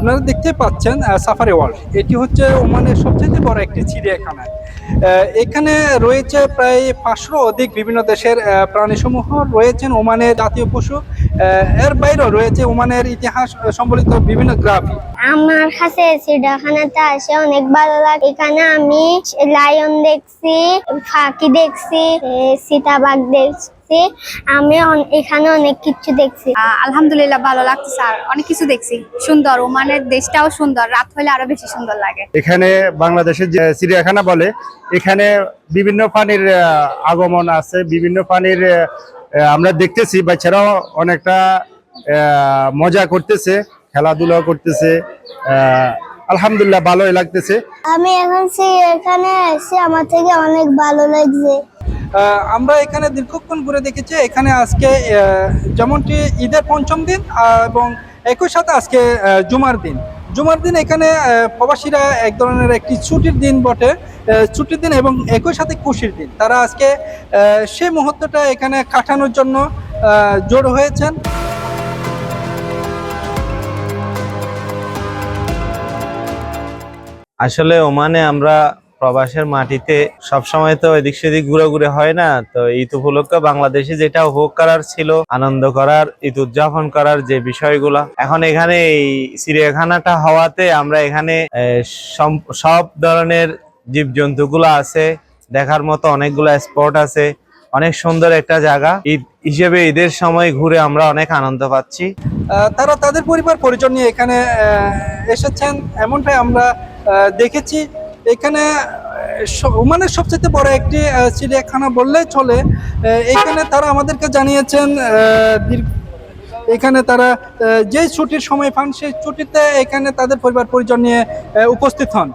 আপনারা দেখতে পাচ্ছেন সাফারি ওয়ার্ল্ড এটি হচ্ছে ওমানের সবচেয়ে বড় একটি চিড়িয়াখানা। এখানে রয়েছে প্রায় পাঁচশো অধিক বিভিন্ন দেশের প্রাণীসমূহ। রয়েছেন ওমানের জাতীয় পশু। এর বাইরেও রয়েছে ওমানের ইতিহাস সম্বলিত বিভিন্ন গ্রাফি। আমার কাছে চিড়িয়াখানাতে আসে অনেক ভালো লাগে। এখানে আমি লায়ন দেখছি ফাঁকি দেখছি চিতাবাঘ দেখছি। আমি এখানে অনেক কিছু দেখছি। আহ, আলহামদুলিল্লাহ ভালো লাগছে আর অনেক কিছু দেখছি। সুন্দর ওমানের দেশটাও সুন্দর। রাত হলে আরও বেশি সুন্দর লাগে। এখানে বাংলাদেশের যে চিড়িয়াখানা বলে এখানে বিভিন্ন প্রাণীর আহ, আগমন আছে বিভিন্ন প্রাণীর আহ, আমরা দেখতেছি। বাচ্চারাও অনেকটা আহ, মজা করতেছে। খেলাধুলা করতেছে আলহামদুলিল্লাহ ভালোই লাগতেছে। আমি এখন এখানে এসে আমার থেকে অনেক ভালো লাগছে। আমরা এখানে দীর্ঘক্ষণ ঘুরে দেখেছি এখানে আজকে যেমনটি ঈদের পঞ্চম দিন এবং একই সাথে আজকে জুমার দিন। জুমার দিন এখানে প্রবাসীরা এক ধরনের একটি ছুটির দিন বটে ছুটির দিন এবং একই সাথে খুশির দিন। তারা আজকে আহ, সেই মুহূর্তটা এখানে কাটানোর জন্য জোর হয়েছেন। আসলে ওমানে আমরা প্রবাসের মাটিতে সবসময় তো এদিক সেদিক ঘুরে হয় না। তো ঈদ উপলক্ষে বাংলাদেশে যেটা উপভোগ করার ছিল, আনন্দ করার, ঈদ উদযাপন করার যে বিষয়গুলো। এখন এখানে এই চিড়িয়াখানাটা হওয়াতে আমরা এখানে সব ধরনের জীবজন্তু গুলো আছে। দেখার মতো অনেকগুলো স্পট আছে। অনেক সুন্দর একটা জায়গা। ঈদ হিসেবে ঈদের সময় ঘুরে আমরা অনেক আনন্দ পাচ্ছি। তারা তাদের পরিবার পরিজন নিয়ে এখানে এসেছেন। এমনটাই আমরা দেখেছি। এখানে মানে সবচেয়ে বড় একটি চিড়িয়াখানা বললেই চলে। এখানে তারা আমাদেরকে জানিয়েছেন এখানে তারা যেই ছুটির সময় পান, সেই ছুটিতে এখানে তাদের পরিবার পরিজন নিয়ে উপস্থিত হন।